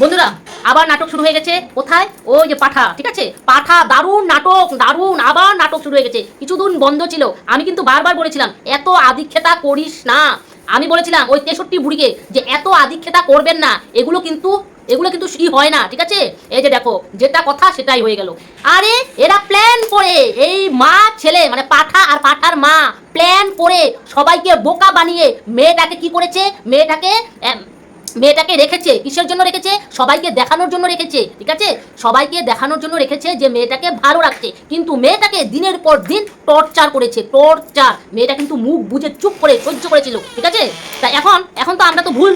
বন্ধুরা, আবার নাটক শুরু হয়ে গেছে। কোথায়? ওই যে পাঠা, ঠিক আছে? পাঠা, দারুণ নাটক, দারুণ, আবার নাটক শুরু হয়ে গেছে। কিছুদিন বন্ধ ছিল। আমি কিন্তু বারবার বলেছিলাম, এত আদিক্ষেতা করিস না। আমি বলেছিলাম ওই তেষট্টি বুড়িকে যে, এত আদিক্ষেতা করবেন না। এগুলো কিন্তু এগুলো কিন্তু ই হয় না, ঠিক আছে? এই যে দেখো, যেটা কথা সেটাই হয়ে গেল। আরে, এরা প্ল্যান করে। এই মা ছেলে মানে পাঠা আর পাঠার মা প্ল্যান করে সবাইকে বোকা বানিয়ে মেয়েটাকে কি করেছে? মেয়েটাকে মেয়েটাকে রেখেছে, কিসের জন্য রেখেছে? সবাইকে দেখানোর জন্য রেখেছে, ঠিক আছে? সবাইকে দেখানোর জন্য রেখেছে যে মেয়েটাকে ভালো রাখছে কিন্তু মেয়েটাকে দিনের পর দিন টর্চার করেছে, টর্চার। মেয়েটা কিন্তু মুখ বুঝে চুপ করে সহ্য করেছিল, ঠিক আছে? তা এখন এখন তো আমরা তো ভুল,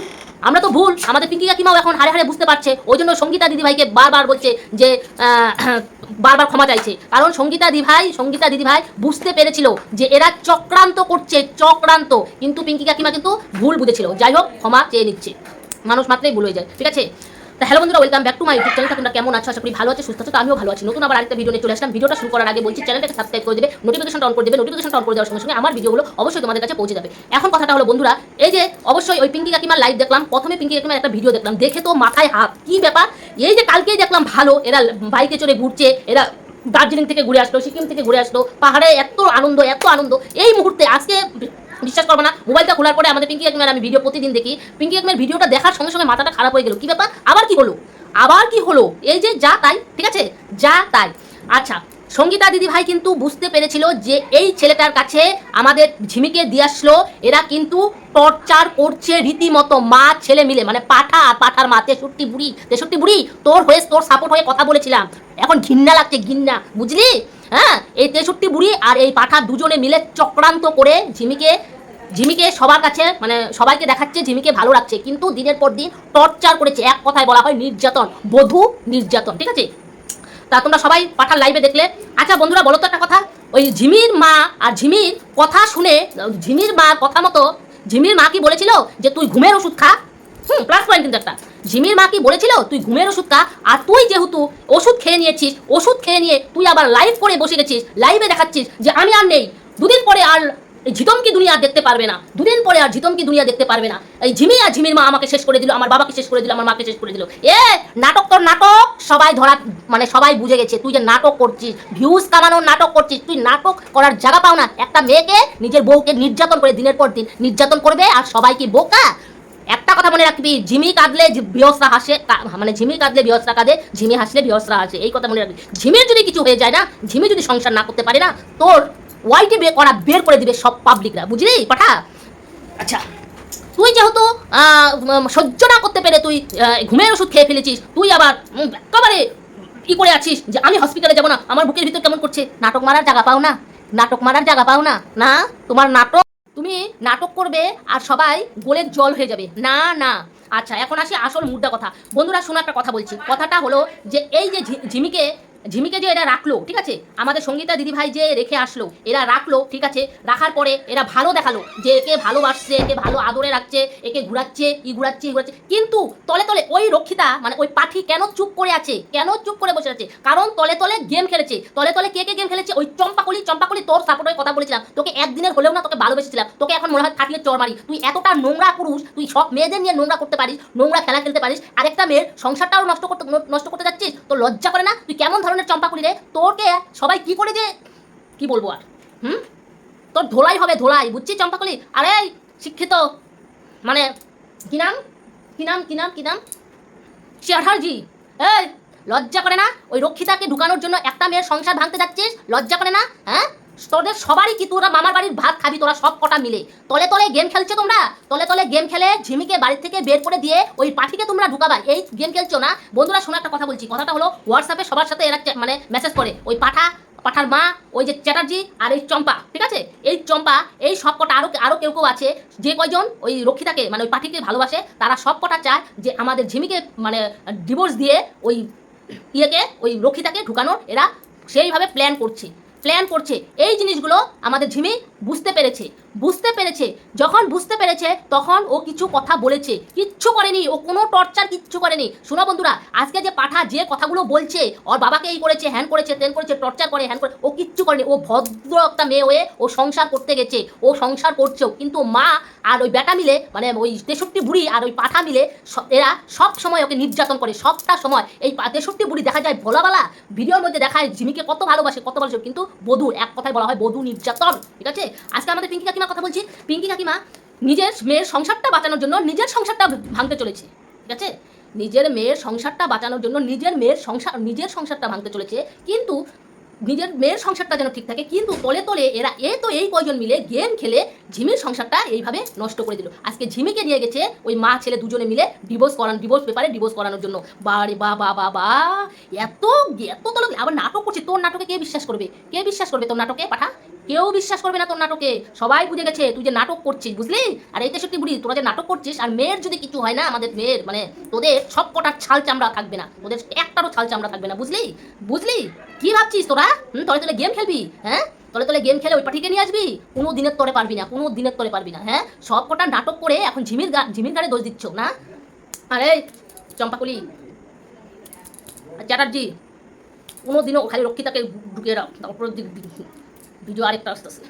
আমরা তো ভুল। আমাদের পিঙ্কি কাকিমাও এখন হারে হারে বুঝতে পারছে। ওই জন্য সঙ্গীতা দিদিভাইকে বারবার বলছে যে বারবার ক্ষমা চাইছে। কারণ সঙ্গীতা দিভাই, সঙ্গীতা দিদিভাই বুঝতে পেরেছিল যে এরা চক্রান্ত করছে, চক্রান্ত। কিন্তু পিঙ্কি কাকিমা কিন্তু ভুল বুঝেছিল। যাই হোক, ক্ষমা চেয়ে নিচ্ছে। মানুষ মাত্রই ভুল হয়ে যায়। ঠিক আছে? তা হ্যালো বন্ধুরা welcome back to my YouTube channel তোমরা কেমন আছো? আশা করি ভালো আছো, সুস্থ আছো, তো আমিও ভালো আছি। নতুন আবার আরেকটা ভিডিও নিয়ে চলে আসলাম। ভিডিওটা শুরু করার আগে বলছি চ্যানেলটাকে সাবস্ক্রাইব করে দেবে নোটিফিকেশনটা অন করে দেবে। নোটিফিকেশনটা অন করে দেওয়ার সঙ্গে সঙ্গে আমার ভিডিওগুলো অবশ্যই তোমাদের কাছে পৌঁছে যাবে। এখন কথাটা হলো, বন্ধুরা, এই যে অবশ্যই ওই পিঙ্কি কাকিমার লাইভ দেখলাম। প্রথমে পিঙ্কি কাকিমার একটা ভিডিও দেখলাম। দেখে তো মাথায় হাত। কি ব্যাপার? এই যে কালকেই দেখলাম ভালো। এরা বাইকে চড়ে ঘুরছে। এরা দার্জিলিং থেকে ঘুরে আসলো, সিকিম থেকে ঘুরে আসলো। পাহাড়ে এত আনন্দ এত আনন্দ। এই মুহূর্তে আজকে বিশ্বাস করব না। মোবাইলটা খোলার পরে আমাদের পিঙ্কি একমের আমি ভিডিও প্রতিদিন দেখি। পিঙ্কি একমের ভিডিওটা দেখার সঙ্গে সঙ্গে মাথাটা খারাপ হয়ে গেল। কি ব্যাপার? আবার কি হলো? আবার কি হলো? এই যে যা তাই, ঠিক আছে? যা তাই। আচ্ছা সঙ্গীতা দিদি ভাই কিন্তু বুঝতে পেরেছিল যে এই ছেলেটার কাছে আমাদের ঝিমিকে দিয়ে আসলো। এরা কিন্তু টর্চার করছে রীতিমতো। মা, ছেলে মিলে। মানে পাঠা আর পাঠার মা, তেষট্টি বুড়ি। তেষট্টি বুড়ি, তোর হয়ে, তোর সাপোর্ট হয়ে কথা বলেছিলাম। এখন ঘিন্না লাগছে ঘিন্না বুঝলি? হ্যাঁ? এই তেষট্টি বুড়ি আর এই পাঠা দুজনে মিলে চক্রান্ত করে ঝিমিকে ঝিমিকে সবার কাছে মানে সবাইকে দেখাচ্ছে, ঝিমিকে ভালো রাখছে কিন্তু দিনের পর দিন টর্চার করেছে। এক কথায় বলা হয় নির্যাতন। বধূ নির্যাতন। ঠিক আছে? তা তোমরা সবাই পাঠার লাইভে দেখলে। আচ্ছা বন্ধুরা, বলো তো একটা কথা। ওই ঝিমির মা আর ঝিমির কথা শুনে, ঝিমির মা কথা মতো, ঝিমির মা কি বলেছিল যে তুই ঘুমের ওষুধ খা? হুম প্লাস পয়েন্ট কিন্তু একটা। ঝিমির মা কি বলেছিল, তুই ঘুমের ওষুধ খা? আর তুই যেহেতু ওষুধ খেয়ে নিয়েছিস, ওষুধ খেয়ে নিয়ে তুই আবার লাইভ করে বসে গেছিস লাইভে দেখাচ্ছিস যে আমি আর নেই। দুদিন পরে আর এই ঝিতমকি দুনিয়া দেখতে পারবে না। দুদিন পরে আর ঝিতমকি দুনিয়া দেখতে পারবে না। এই ঝিমি আর ঝিমির মা আমাকে শেষ করে দিল, আমার বাবাকে শেষ করে দিল, আমার মাকে শেষ করে দিল। এ, নাটক তোর নাটক? সবাই ধরা মানে সবাই বুঝে গেছে, তুই যে নাটক করছিস ভিউজ কামানোর নাটক করছিস, তুই নাটক করার জায়গা পাও না। একটা মেয়েকে নিজের বউকে নির্যাতন করে দিনের পর দিন নির্যাতন করবে আর সবাইকে বোকা? একটা কথা মনে রাখবি, ঝিমি কাঁদলে বৃহস্পা হাসে মানে ঝিমি কাঁদলে বৃহস্পা কাঁদে, ঝিমি হাসলে বৃহস্পা হাসে, এই কথা মনে রাখবি। ঝিমির যদি কিছু হয়ে যায় না, ঝিমি যদি সংসার না করতে পারে না, তোর ওয়াইটি বের করা, বের করে দিবে সব পাবলিকরা বুঝলি? পাঠা? আচ্ছা তুই যেহেতু সহ্য না করতে পেরে তুই ঘুমের ওষুধ খেয়ে ফেলেছিস, তুই আবার একেবারে কি করে আছিস যে আমি হসপিটালে যাব না, আমার বুকের ভিতর কেমন করছে? নাটক মারার জায়গা পাও না? নাটক মারার জায়গা পাও না? না? তোমার নাটক, তুমি নাটক করবে আর সবাই গোলের জল হয়ে যাবে। না না। আচ্ছা এখন আসি আসল মুদ্রা কথা। বন্ধুরা, শোনো একটা কথা বলছি। কথাটা হলো যে এই যে ঝিমিকে ঝিমিকে যে এরা রাখল, ঠিক আছে? আমাদের সঙ্গীতা দিদিভাই যে রেখে আসলো, এরা রাখল, ঠিক আছে? রাখার পরে এরা ভালো দেখাল যে একে ভালোবাসছে, একে ভালো আদরে রাখছে, একে ঘুরাচ্ছে, ই ঘুরাচ্ছে ঘুরাচ্ছে। কিন্তু তলে তলে ওই রক্ষিতা মানে ওই পাঠি কেন চুপ করে আছে? কেন চুপ করে বসে আছে? কারণ তলে তলে গেম খেলেছে। তলে তলে কে কে গেম খেলেছে? ওই চম্পাকলি চম্পাকলি তোর সাপোর্ট হয়ে কথা বলেছিলাম। তোকে একদিনের হলেও না তোকে ভালোবেসেছিলাম। তোকে এখন মনে হয় থাকলে চর মারি। তুই এতটা নোংরা পুরুষ, তুই সব মেয়েদের নিয়ে নোংরা করতে পারিস, নোংরা খেলা খেলতে পারিস, আরেকটা মেয়ের সংসারটাও নষ্ট করতে নষ্ট করতে যাচ্ছিস, তোর লজ্জা করে না? তুই কেমন ধরনের চম্পাকুলি রে। তোকে সবাই কি করে যে কি বলব আর? হুম? তোর ধোলাই হবে, ধোলাই, বুঝছিস চম্পাকলি? আরে শিক্ষিত মানে কি নাম? কি নাম কি নাম কি নাম? চ্যাটার্জি এই, লজ্জা করে না? ওই রক্ষিতাকে ঢুকানোর জন্য একটা মেয়ের সংসার ভাঙতে যাচ্ছিস? লজ্জা করে না? হ্যাঁ? তোদের সবারই কি তোরা মামার বাড়ির ভাত খাবি? তোরা সব কটা মিলে। তলে তলে গেম খেলছো তোমরা? তলে তলে গেম খেলে ঝিমিকে বাড়ি থেকে বের করে দিয়ে ওই পাঠিকে তোমরা ঢুকাবা। এই গেম খেলছো না? বন্ধুরা, শোনো একটা কথা বলছি। কথাটা হলো হোয়াটসঅ্যাপে সবার সাথে এরা মানে মেসেজ করে। ওই পাঠা, পাঠার মা, ওই যে চ্যাটার্জি আর এই চম্পা, ঠিক আছে? এই চম্পা, এই সব কটা আরও আরও কেউ কেউ আছে, যে কয়জন ওই রক্ষিতাকে মানে ওই পাঠিকে ভালোবাসে, তারা সব কটা চায় যে আমাদের ঝিমিকে মানে ডিভোর্স দিয়ে ওই ইয়েকে, ওই রক্ষিতাকে ঢুকানোর। এরা সেইভাবে প্ল্যান করছে। প্ল্যান করছে। এই জিনিসগুলো আমাদের ঝিমি বুঝতে পেরেছে। বুঝতে পেরেছে। যখন বুঝতে পেরেছে, তখন ও কিছু কথা বলেছে। কিচ্ছু করেনি। ও কোনো টর্চার কিচ্ছু করেনি। শোনো বন্ধুরা, আজকে যে পাঠা যে কথাগুলো বলছে, ওর বাবাকে এই করেছে হ্যান করেছে তেন করেছে টর্চার করে হ্যান করে, ও কিচ্ছু করেনি। ও ভদ্র একটা মেয়ে হয়ে ও সংসার করতে গেছে। ও সংসার করছেও। কিন্তু মা আর ওই বেটা মিলে মানে ওই তেষট্টি বুড়ি আর ওই পাঠা মিলে এরা সব সময় ওকে নির্যাতন করে। সবটা সময় এই তেষট্টি বুড়ি দেখা যায় ভোলাবালা। ভিডিওর মধ্যে দেখায় জিমিকে কত ভালোবাসে কত ভালোবাসে। কিন্তু বধূ এক কথায় বলা হয় বধূ নির্যাতন, ঠিক আছে? আজকে আমাদের পিঙ্কি কাকিমার কথা বলছি। পিঙ্কি কাকিমা নিজের মেয়ের সংসারটা বাঁচানোর জন্য নিজের সংসারটা ভাঙতে চলেছে, ঠিক আছে? নিজের মেয়ের সংসারটা বাঁচানোর জন্য নিজের মেয়ের সংসার নিজের সংসারটা ভাঙতে চলেছে। কিন্তু নিজের মেয়ের সংসারটা যেন ঠিক থাকে। কিন্তু তলে তলে এরা এ তো এই কয়জন মিলে গেম খেলে ঝিমির সংসারটা এইভাবে নষ্ট করে দিল। আজকে ঝিমিকে নিয়ে গেছে ওই মা ছেলে দুজনে মিলে ডিভোর্স করান ডিভোর্স পেপারে ডিভোর্স করানোর জন্য। বারে বা বা বা বা, এত এত তলে আবার নাটক করছে। তোর নাটকে কে বিশ্বাস করবে? কে বিশ্বাস করবে তোর নাটকে? পাঠা। কেউ বিশ্বাস করবে না তোর নাটকে। সবাই বুঝে গেছে, তুই যে নাটক করছিস, বুঝলি? আর এই তেষট্টি বুড়ি, তোরা যে নাটক করছিস, আর মেয়ের যদি কিছু হয় না, আমাদের মেয়ের মানে তোদের সব কটার ছাল চামড়া থাকবে না। তোদের একটারও ছাল চামড়া থাকবে না, বুঝলি? বুঝলি? কি ভাবছিস তোরা? হুম, তলে তলে গেম খেলবি? হ্যাঁ? তলে তলে গেম খেলে ওই পাঠিকে নিয়ে আসবি? কোনো দিনের তরে পারবি না, কোনো দিনের তরে পারবি না হ্যাঁ? সব কটা নাটক করে এখন ঝিমির গা, ঝিমির গাড়ি দোষ দিচ্ছ, না? আরে চম্পাকুলি চ্যাটার্জি, কোনো দিনও খালি রক্ষিতাকে ঢুকিয়ে রাখ, তারপর ভিডিও আরেকটা আসতেছে